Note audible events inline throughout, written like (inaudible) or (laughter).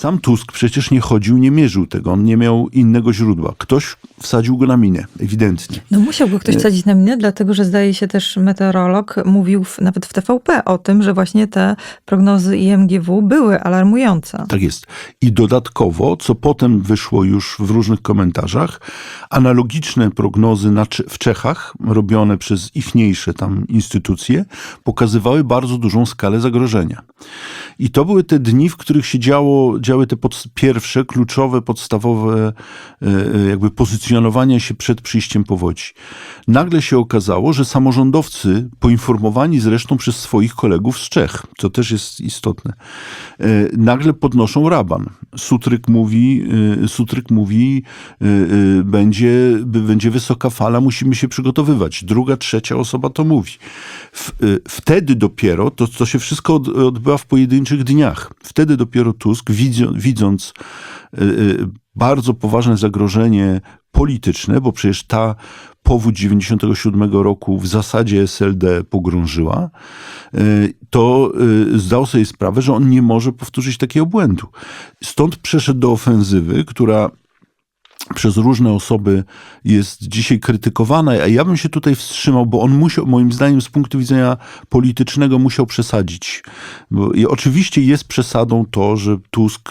Sam Tusk przecież nie chodził, nie mierzył tego, on nie miał innego źródła. Ktoś wsadził go na minę, ewidentnie. No musiał go ktoś wsadzić na minę, dlatego że zdaje się też meteorolog mówił w, nawet w TVP o tym, że właśnie te prognozy IMGW były alarmujące. Tak jest. I dodatkowo, co potem wyszło już w różnych komentarzach, analogiczne prognozy na, w Czechach, robione przez ichniejsze tam instytucje, pokazywały bardzo dużą skalę zagrożenia. I to były te dni, w których się działo, działy te pod, pierwsze, kluczowe, podstawowe e, e, jakby pozycjonowania się przed przyjściem powodzi. Nagle się okazało, że samorządowcy, poinformowani zresztą przez swoich kolegów z Czech, co też jest istotne, e, nagle podnoszą raban. Sutryk mówi, Sutryk mówi będzie, będzie wysoka fala, musimy się przygotowywać. Druga, trzecia osoba to mówi. Wtedy dopiero, to, to się wszystko od, odbywa w pojedynczych dniach, wtedy dopiero Tusk, widzą, widząc e, e, bardzo poważne zagrożenie polityczne, bo przecież ta powódź 97 roku w zasadzie SLD pogrążyła, y, to zdał sobie sprawę, że on nie może powtórzyć takiego błędu. Stąd przeszedł do ofensywy, która przez różne osoby jest dzisiaj krytykowana, a ja bym się tutaj wstrzymał, bo on musiał, moim zdaniem, z punktu widzenia politycznego musiał przesadzić. I oczywiście jest przesadą to, że Tusk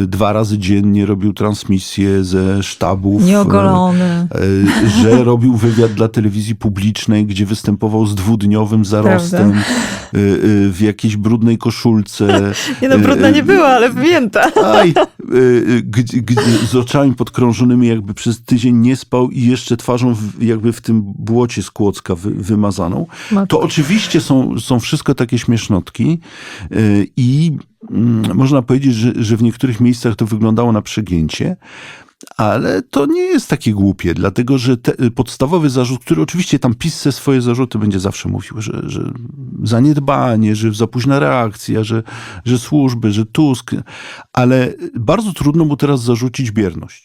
y, dwa razy dziennie robił transmisje ze sztabów. Nieogolony. y, y, że (laughs) robił wywiad dla telewizji publicznej, gdzie występował z dwudniowym zarostem y, w jakiejś brudnej koszulce. (laughs) Nie no, brudna nie była, ale pamięta. Aj, y, gdzie, gdzie, podkrążonymi, jakby przez tydzień nie spał i jeszcze twarzą w, jakby w tym błocie z Kłodzka wy, wymazaną. Matko. To oczywiście są, są wszystko takie śmiesznotki y, i mm, można powiedzieć, że, że w niektórych miejscach to wyglądało na przegięcie. Ale to nie jest takie głupie, dlatego że te, podstawowy zarzut, który oczywiście tam PiS swoje zarzuty będzie zawsze mówił, że, że zaniedbanie, że za późna reakcja, że, że służby, że Tusk, ale bardzo trudno mu teraz zarzucić bierność.